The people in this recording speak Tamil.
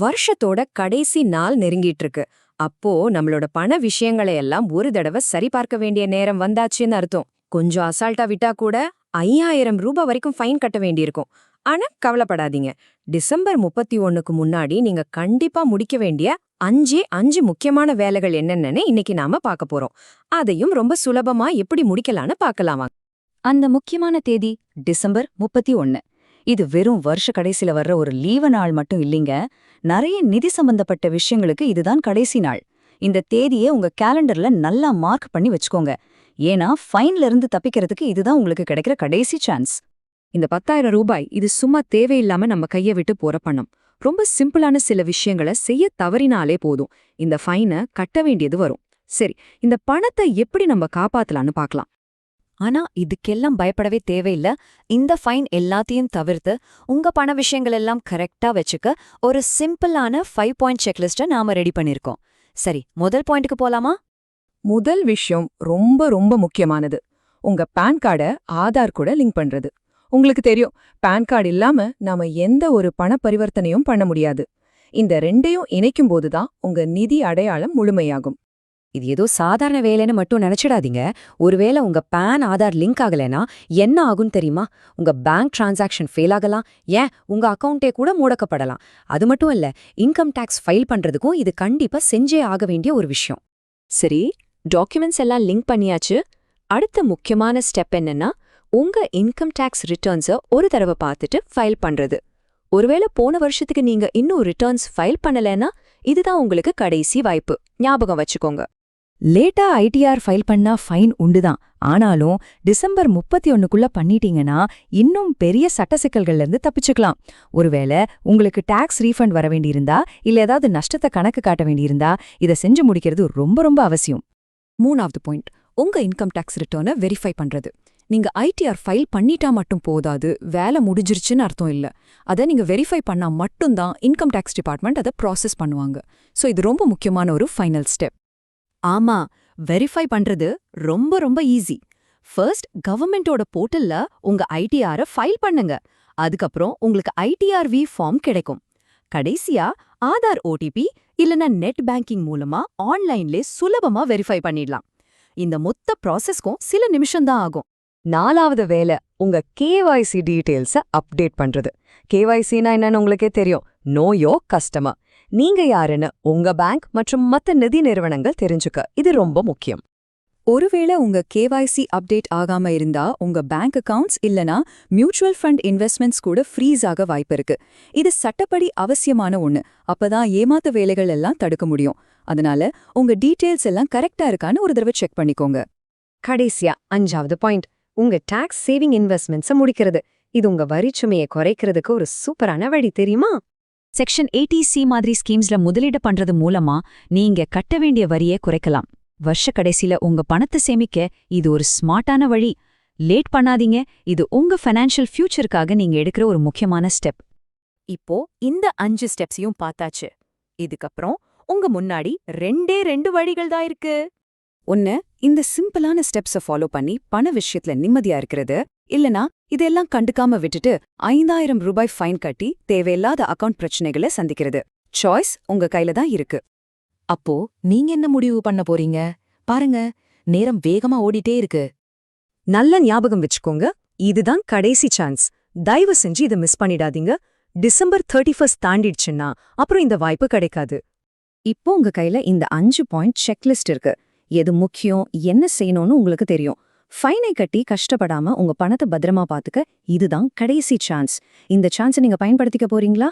வருஷத்தோட கடைசி நாள் நெருங்கிட்டு இருக்கு அப்போ நம்மளோட பண விஷயங்களை எல்லாம் ஒரு தடவை சரிபார்க்க வேண்டிய நேரம் வந்தாச்சுன்னு அர்த்தம். கொஞ்சம் அசால்ட்டா விட்டா கூட ஐயாயிரம் ரூபாய் வரைக்கும் ஃபைன் கட்ட வேண்டியிருக்கும். ஆனா கவலைப்படாதீங்க. டிசம்பர் முப்பத்தி ஒண்ணுக்கு முன்னாடி நீங்க கண்டிப்பா முடிக்க வேண்டிய அஞ்சே அஞ்சு முக்கியமான வேலைகள் என்னென்னு இன்னைக்கு நாம பார்க்க போறோம். அதையும் ரொம்ப சுலபமா எப்படி முடிக்கலான்னு பார்க்கலாமா அந்த முக்கியமான தேதி டிசம்பர் முப்பத்தி ஒன்னு இது வெறும் வருஷ கடைசில வர்ற ஒரு லீவ நாள் மட்டும் இல்லைங்க. நிறைய நிதி சம்பந்தப்பட்ட விஷயங்களுக்கு இதுதான் கடைசி நாள். இந்த தேதியை உங்க கேலண்டர்ல நல்லா மார்க் பண்ணி வச்சுக்கோங்க. ஏன்னா ஃபைன்ல இருந்து தப்பிக்கிறதுக்கு இதுதான் உங்களுக்கு கிடைக்கிற கடைசி சான்ஸ் இந்த பத்தாயிரம் ரூபாய் இது சும்மா தேவையில்லாம நம்ம கைய விட்டு போற பணம். ரொம்ப சிம்பிளான சில விஷயங்களை செய்ய தவறினாலே போதும். இந்த ஃபைனை கட்ட வேண்டியது வரும். சரி இந்த பணத்தை எப்படி நம்ம காப்பாத்தலாம்னு பார்க்கலாம். ஆனா இதுக்கெல்லாம் பயப்படவே தேவையில்ல. இந்த ஃபைன் எல்லாத்தையும் தவிர்த்து உங்க பண விஷயங்கள் எல்லாம் கரெக்டா வச்சுக்க ஒரு சிம்பிளான ஃபைவ் பாயிண்ட் செக்லிஸ்ட நாம ரெடி பண்ணிருக்கோம். சரி முதல் பாயிண்ட்டுக்கு போலாமா? முதல் விஷயம் ரொம்ப ரொம்ப முக்கியமானது. உங்க பான் கார்டை ஆதார் கூட லிங்க் பண்றது. உங்களுக்கு தெரியும் பான் கார்டு இல்லாம நாம எந்த ஒரு பண பரிவர்த்தனையும் பண்ண முடியாது. இந்த ரெண்டையும் இணைக்கும் போதுதான் உங்க நிதி அடையாளம் முழுமையாகும். இது ஏதோ சாதாரண வேலைன்னு மட்டும் நினைச்சிடாதீங்க. ஒருவேளை உங்க பேன் ஆதார் லிங்க் ஆகலைனா என்ன ஆகும் தெரியுமா? உங்க பேங்க் டிரான்சாக்ஷன் ஃபெயில் ஆகலாம். ஏன்? உங்க அக்கௌண்ட்டே கூட முடக்கப்படலாம். அது மட்டும் இல்ல இன்கம் டேக்ஸ் ஃபைல் பண்றதுக்கும் இது கண்டிப்பா செஞ்சே ஆக வேண்டிய ஒரு விஷயம். சரி டாக்குமெண்ட்ஸ் எல்லாம் லிங்க் பண்ணியாச்சு. அடுத்த முக்கியமான ஸ்டெப் என்னன்னா உங்க இன்கம் டேக்ஸ் ரிட்டர்ன்ஸை ஒரு தடவை பார்த்துட்டு ஃபைல் பண்றது. ஒருவேளை போன வருஷத்துக்கு நீங்க இன்னும் ரிட்டர்ன்ஸ் ஃபைல் பண்ணலைன்னா இதுதான் உங்களுக்கு கடைசி வாய்ப்பு. ஞாபகம் வச்சுக்கோங்க. லேட்டா ஐடிஆர் ஃபைல் பண்ணா ஃபைன் உண்டுதான். ஆனாலும் டிசம்பர் முப்பத்தி ஒன்னுக்குள்ள பண்ணிட்டீங்கன்னா இன்னும் பெரிய சட்ட சிக்கல்கள்ல இருந்து தப்பிச்சுக்கலாம். ஒருவேளை உங்களுக்கு டாக்ஸ் ரீஃபண்ட் வர வேண்டியிருந்தா இல்ல ஏதாவது நஷ்டத்தை கணக்கு காட்ட வேண்டியிருந்தா இதை செஞ்சு முடிக்கிறது ரொம்ப ரொம்ப அவசியம். மூணாவது பாயிண்ட். உங்க இன்கம் டேக்ஸ் ரிட்டர்னை வெரிஃபை பண்றது. நீங்க ஐடிஆர் ஃபைல் பண்ணிட்டா மட்டும் போதாது வேலை முடிஞ்சிருச்சுன்னு அர்த்தம் இல்ல. அதை நீங்க வெரிஃபை பண்ணா மட்டும்தான் இன்கம் டேக்ஸ் டிபார்ட்மெண்ட் அதை ப்ராசஸ் பண்ணுவாங்க. சோ இது ரொம்ப முக்கியமான ஒரு ஃபைனல் ஸ்டெப். ஆமா வெரிஃபை பண்றது ரொம்ப ரொம்ப ஈஸி ஃபர்ஸ்ட் கவர்மெண்டோட போர்ட்டல்ல உங்க ஐடிஆரை ஃபைல் பண்ணுங்க. அதுக்கப்புறம் உங்களுக்கு ஐடிஆர் வி ஃபார்ம் கிடைக்கும். கடைசியா ஆதார் ஓடிபி இல்லனா நெட் பேங்கிங் மூலமா ஆன்லைன்லே சுலபமா வெரிஃபை பண்ணிடலாம். இந்த மொத்த ப்ராசஸ்க்கும் சில நிமிஷம்தான் ஆகும். நாலாவது வேலை உங்க கேவைசி டீடைல்ஸ அப்டேட் பண்றது. கேவைசினா என்னன்னு உங்களுக்கே தெரியும். நோ யோ கஸ்டமர் நீங்க யாருன்னு உங்க பேங்க் மற்றும் மத்த நிதி நிறுவனங்கள் தெரிஞ்சுக்க இது ரொம்ப முக்கியம். ஒருவேளை உங்க கேவைசி அப்டேட் ஆகாம இருந்தா உங்க பேங்க் அக்கவுண்ட்ஸ் இல்லனா மியூச்சுவல் ஃபண்ட் இன்வெஸ்ட்மெண்ட்ஸ் கூட ஃப்ரீஸ் ஆக வாய்ப்பு இருக்கு. இது சட்டப்படி அவசியமான ஒண்ணு. அப்பதான் ஏமாத்த வேலைகள் எல்லாம் தடுக்க முடியும். அதனால உங்க டீடைல்ஸ் எல்லாம் கரெக்டா இருக்கான்னு ஒரு தடவை செக் பண்ணிக்கோங்க. கடைசியா அஞ்சாவது பாயிண்ட் உங்க டாக்ஸ் சேவிங் இன்வெஸ்ட்மெண்ட்ஸை முடிக்கிறது. இது உங்க வரிச்சுமையை குறைக்கிறதுக்கு ஒரு சூப்பரான வழி தெரியுமா? செக்ஷன் எயிட்டி சி மாதிரி ஸ்கீம்ஸ்ல முதலீடு பண்றது மூலமா நீங்க கட்ட வேண்டிய வரியை குறைக்கலாம். வருஷ கடைசில உங்க பணத்தை சேமிக்க இது ஒரு ஸ்மார்ட்டான வழி. லேட் பண்ணாதீங்க. இது உங்க ஃபைனான்ஷியல் ஃபியூச்சருக்காக நீங்க எடுக்கிற ஒரு முக்கியமான ஸ்டெப் இப்போ இந்த அஞ்சு ஸ்டெப்ஸையும் பார்த்தாச்சு. இதுக்கப்புறம் உங்க முன்னாடி ரெண்டே ரெண்டு வழிகள் தான் இருக்கு. ஒன்னு இந்த சிம்பிளான ஸ்டெப்ஸ ஃபாலோ பண்ணி பண விஷயத்துல நிம்மதியா இருக்கிறது. இல்லனா இதெல்லாம் கண்டுக்காம விட்டுட்டு ஐந்தாயிரம் ரூபாய் ஃபைன் கட்டி தேவையில்லாத அக்கவுண்ட் பிரச்சனைகளை சந்திக்கிறது. சாய்ஸ் உங்க கையில தான் இருக்கு. அப்போ நீங்க என்ன முடிவு பண்ண போறீங்க? பாருங்க நேரம் வேகமா ஓடிட்டே இருக்கு. நல்ல ஞாபகம் வச்சுக்கோங்க இதுதான் கடைசி சான்ஸ். தயவு செஞ்சு இதை மிஸ் பண்ணிடாதீங்க. டிசம்பர் தேர்ட்டி ஃபர்ஸ்ட் தாண்டிடுச்சுன்னா அப்புறம் இந்த வாய்ப்பு கிடைக்காது. இப்போ உங்க கையில இந்த அஞ்சு பாயிண்ட் செக்லிஸ்ட் இருக்கு. எது முக்கியம் என்ன செய்யணும்னு உங்களுக்கு தெரியும். ஃபைனை கட்டி கஷ்டப்படாம உங்க பணத்தை பத்திரமா பாத்துக்க இதுதான் கடைசி சான்ஸ் இந்த சான்ஸை நீங்க பயன்படுத்திக்க போறீங்களா?